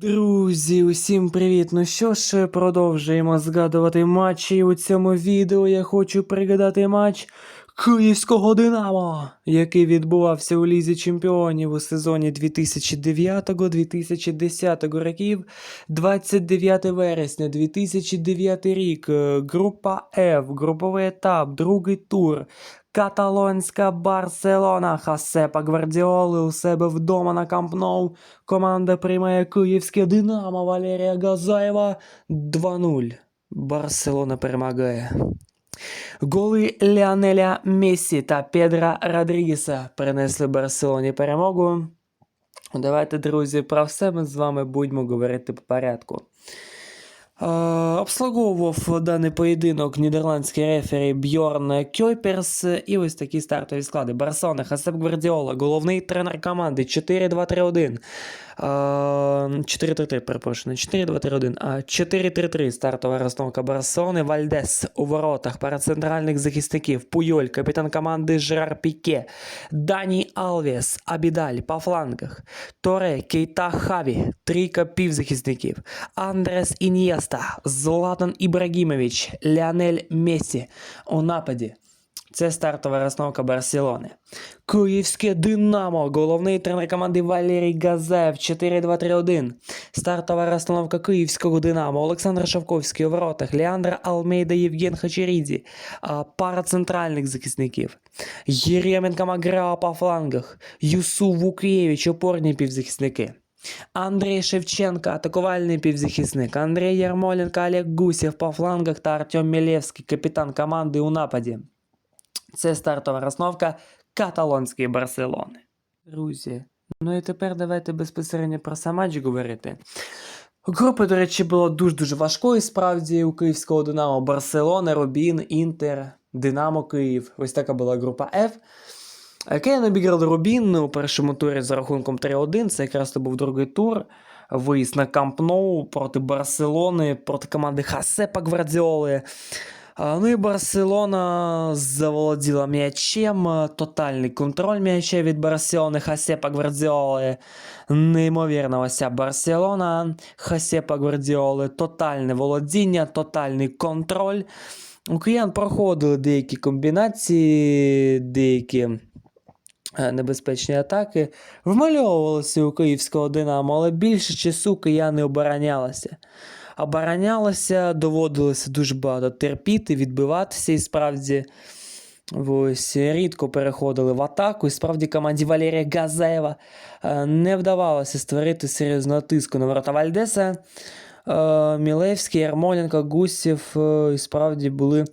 Друзі, усім привіт! Ну що ж, продовжуємо згадувати матчі. У цьому відео я хочу пригадати матч Київського Динамо, який відбувався у Лізі Чемпіонів у сезоні 2009-2010 років, 29 вересня 2009 рік, е, група F, груповий етап, другий тур. Каталонська Барселона Хасепа Гвардіоли у себе вдома на Камп. Команда приймає київське Динамо Валерія Газаєва 2-0. Барселона перемагає. Голи Леонеля Мессі та Педра Родрігеса принесли Барселоні перемогу. Давайте, друзі, про все ми з вами будемо говорити по порядку. Е, обслуговував даний поєдинок нідерландський рефері Бьорн Кьойперс. І ось такі стартові склади. Барселона, Хасеп Гвардіола, головний тренер команди 4-2-3-1. Е, 4-3-3, перепрошую, не 4-2-3-1, а 4-3-3 стартова розстановка Барселони. Вальдес у воротах, пара центральних захисників, Пуйоль, капітан команди Жерар Піке, Дані Алвіс, Абідаль по флангах, Торе, Кейта Хаві, трійка півзахисників, Андрес Ін'єста, Златан Ібрагімович, Леонель Мессі у нападі. Це стартова розстановка Барселони. Київське Динамо, головний тренер команди Валерій Газаєв 4-2-3-1. Стартова розстановка Київського Динамо. Олександр Шавковський у воротах, Леандр Алмейда, Євген Хачерідзе. Пара центральних захисників. Єременко Маграо по флангах. Юсу Вукєвич, опорні півзахисники. Андрій Шевченко, атакувальний півзахисник. Андрій Ярмоленко, Олег Гусєв по флангах та Артем Мілєвський, капітан команди у нападі. Це стартова розновка каталонської Барселони. Друзі, ну і тепер давайте безпосередньо про сам матч говорити. Група, до речі, була дуже-дуже важкою справді у київського Динамо Барселона, Рубін, Інтер, Динамо Київ. Ось така була група F. Кейн обіграли Рубін у першому турі за рахунком 3-1. Це якраз то був другий тур. Виїзд на Камп Ноу проти Барселони, проти команди Хасепа Гвардіоли. Ну і Барселона заволоділа м'ячем. Тотальний контроль м'яча від Барселони, Хасепа Гвардіоли. Неймовірна ось ця Барселона, Хасепа Гвардіоли. Тотальне володіння, тотальний контроль. У киян проходили деякі комбінації, деякі е, небезпечні атаки. Вмальовувалися у київського Динамо, але більше часу кияни оборонялися. Оборонялося, доводилося дуже багато терпіти, відбиватися і справді. Ось рідко переходили в атаку, і справді команді Валерія Газаєва е, не вдавалося створити серйозного тиску на ворота Вальдеса. Е, Мілевський, Ярмоленко, Гусєв е, і справді були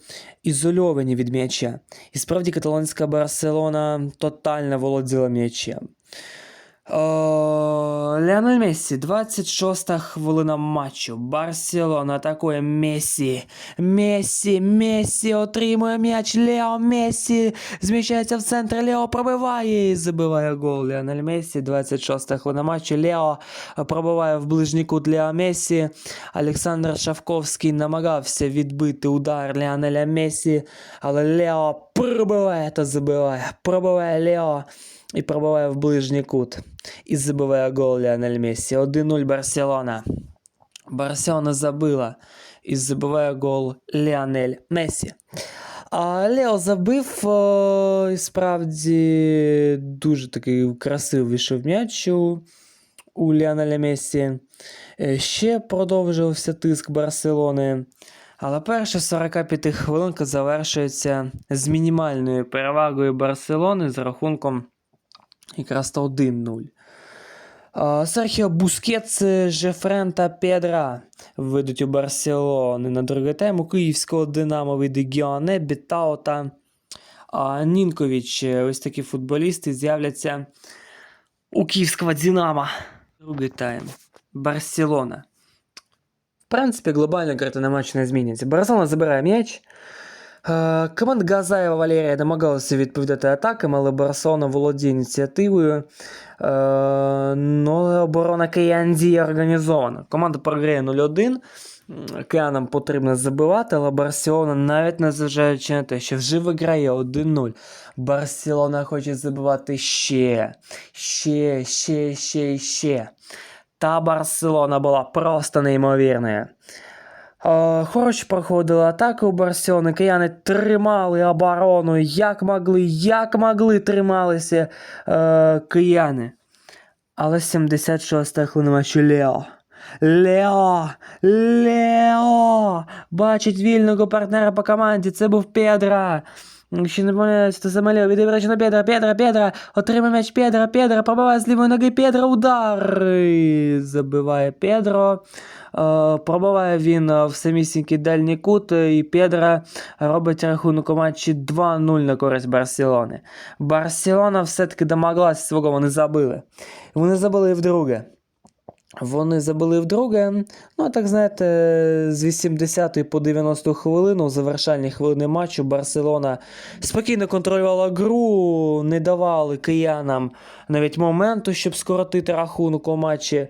ізольовані від м'яча. І справді каталонська Барселона тотально володіла м'ячем. Е, Леонель Мессі, 26-та хвилина матчу. Барселона атакує Мессі. Мессі, Мессі отримує м'яч. Лео Мессі зміщається в центр. Лео пробиває і забиває гол. Леонель Мессі, 26-та хвилина матчу. Лео пробиває в ближній кут Лео Мессі. Олександр Шавковський намагався відбити удар Леонеля Мессі, але Лео пробиває та забиває. Пробиває Лео і пробиває в ближній кут. І забиває гол Леонель Мессі. 1-0 Барселона. Барселона забила і забиває гол Леонель Мессі. А Лео забив е, і справді дуже такий красивий вийшов м'яч у, у Леонеля Мессі. Е, Ще продовжувався тиск Барселони. Але перша 45 хвилинка завершується з мінімальною перевагою Барселони з рахунком якраз то 1-0. Серхіо Бускетс, Жефрен та Педра ведуть у Барселони на другий тайм. У київського Динамо вийде Гіоне, Бітао та Нінкович. Ось такі футболісти з'являться у київського Динамо. Другий тайм. Барселона. В принципі, глобальна картина матчу не зміниться. Барселона забирає м'яч. Е, Команда Газаєва Валерія намагалася відповідати атакам, але Барселона володіє ініціативою. Ну, але оборона Киян організована. Команда програє 0-1. М, Киянам потрібно забивати, але Барселона, навіть незважаючи на те, що вже виграє 1-0, Барселона хоче забивати ще, ще, ще, ще, ще. Та Барселона була просто неймовірною. Хорошо проходили атаки у Барселони, кияни тримали оборону, як могли, як могли трималися е, кияни. Але 76-та хвилина Лео. Лео! Лео! Бачить вільного партнера по команді, це був Педро. Якщо не то Самалєв відібрачі на Педро, Педро, Педро, отримає м'яч Педро, Педро, пробиває з лівої ноги, Педро, удар! І Забиває Педро. Е, Пробиває він в самісінький дальній кут, і Педро робить рахунок у матчі 2-0 на користь Барселони. Барселона все-таки домоглася свого, вони забили. Вони забили і вдруге. Вони забили вдруге. Ну, а так знаєте, з 80 по 90 хвилину, завершальні хвилини матчу, Барселона спокійно контролювала гру, не давали киянам навіть моменту, щоб скоротити рахунок у матчі.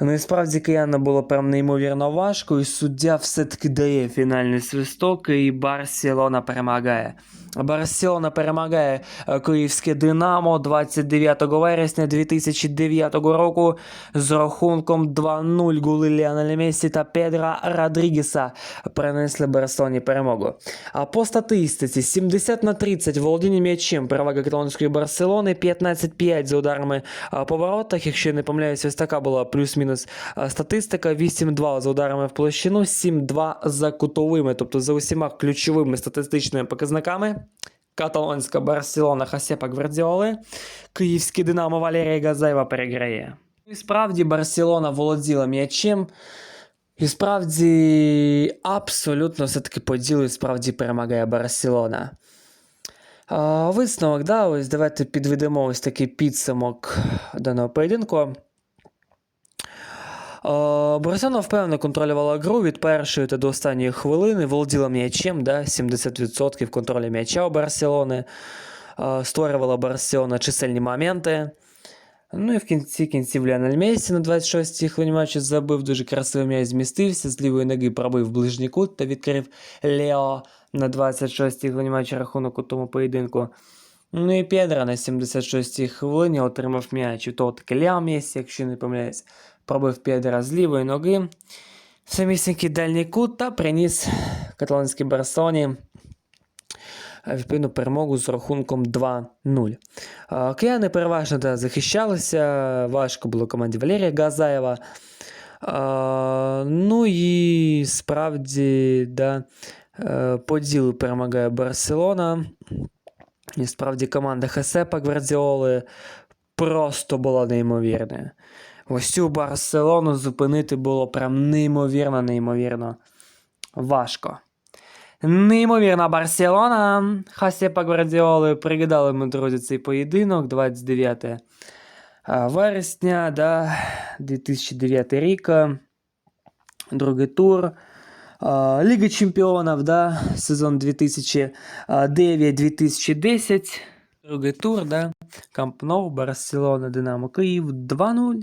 Ну і справді киянам було прям неймовірно важко, і суддя все-таки дає фінальний свисток, і Барселона перемагає. Барселона перемагає е, київське Динамо 29 вересня 2009 року з рахунком 2-0 голи Ліонеля Мессі та Педра Родрігеса принесли Барселоні перемогу. А по статистиці 70 на 30 володіння м'ячем перевага каталонської Барселони, 15-5 за ударами а, по воротах. Якщо я не помиляюсь, ось така була плюс-мінус статистика. 8-2 за ударами в площину, 7-2 за кутовими, тобто за усіма ключовими статистичними показниками. Каталонська Барселона Хасепа Гвардіоли, Київський Динамо Валерія Газаєва переграє. І справді Барселона володіла м'ячем. І справді абсолютно все-таки по ділу і справді перемагає Барселона. Висновок, да, ось давайте підведемо ось такий підсумок даного поєдинку. А, Барселона впевнено контролювала гру від першої та до останньої хвилини, володіла м'ячем, да, 70% контролю м'яча у Барселони, створювала Барселона чисельні моменти. Ну і в кінці кінців Ліонель Месі на 26-й хвилині матчу забив дуже красивий м'яч змістився, з лівої ноги пробив ближній кут та відкрив Лео на 26-й хвилині матчу рахунок у тому поєдинку. Ну і Педро на 76-й хвилині отримав м'яч. І то таки Лео Месі, якщо не помиляюсь, пробив Педро з лівої ноги. Самісінький дальній кут та приніс каталонській Барселоні е, відповідну перемогу з рахунком 2-0. А, Кияни переважно да, захищалися, важко було команді Валерія Газаєва. А, ну і справді, да, е, по перемагає Барселона. І справді команда Хасепа Гвардіоли просто була неймовірною. Ось цю Барселону зупинити було прям неймовірно, неймовірно важко. Неймовірна Барселона. Хасепа Гвардіоли. Пригадали ми, друзі, цей поєдинок 29 вересня, да, 2009 рік. Другий тур. А, Ліга Чемпіонів, да, сезон 2009-2010. Другий тур, да. Камп Ноу, Барселона, Динамо Київ 2-0.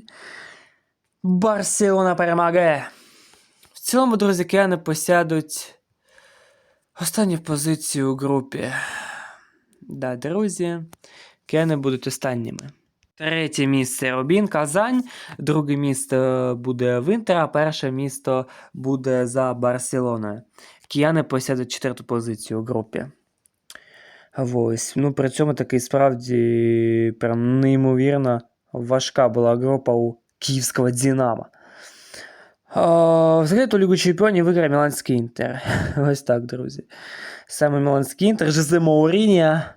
Барселона перемагає. В цілому, друзі, кияни посядуть останню позицію у групі. Да, друзі, кияни будуть останніми. Третє місце Рубін, Казань. Друге місце буде в Інтер, а перше місто буде за Барселоною. Кияни посядуть четверту позицію у групі. Ось. Ну, при цьому таки справді прям неймовірно важка була група у київського Динамо. Взагалі ту Лігу Чемпіонів виграє Міланський Інтер. Ось так, друзі. Саме Міланський Інтер, Жозе Маурінія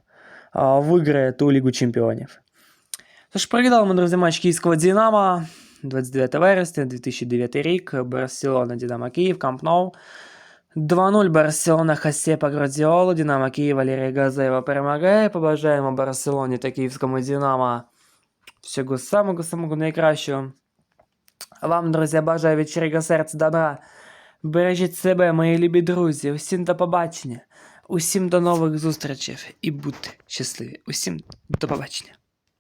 виграє ту Лігу Чемпіонів. Тож переглядали ми, друзі, матч київського Динамо. 29 вересня 2009 рік. Барселона, Динамо Київ, Камп Ноу. 2-0 Барселона Хасепа Градіолу, Динамо Київ Валерія Газаєва перемагає. Побажаємо Барселоні та київському Динамо всього самого-самого найкращого. Вам, друзі, бажаю від щирого серця добра. Бережіть себе, мої любі друзі. Усім до побачення. Усім до нових зустрічей і будьте щасливі. Усім до побачення.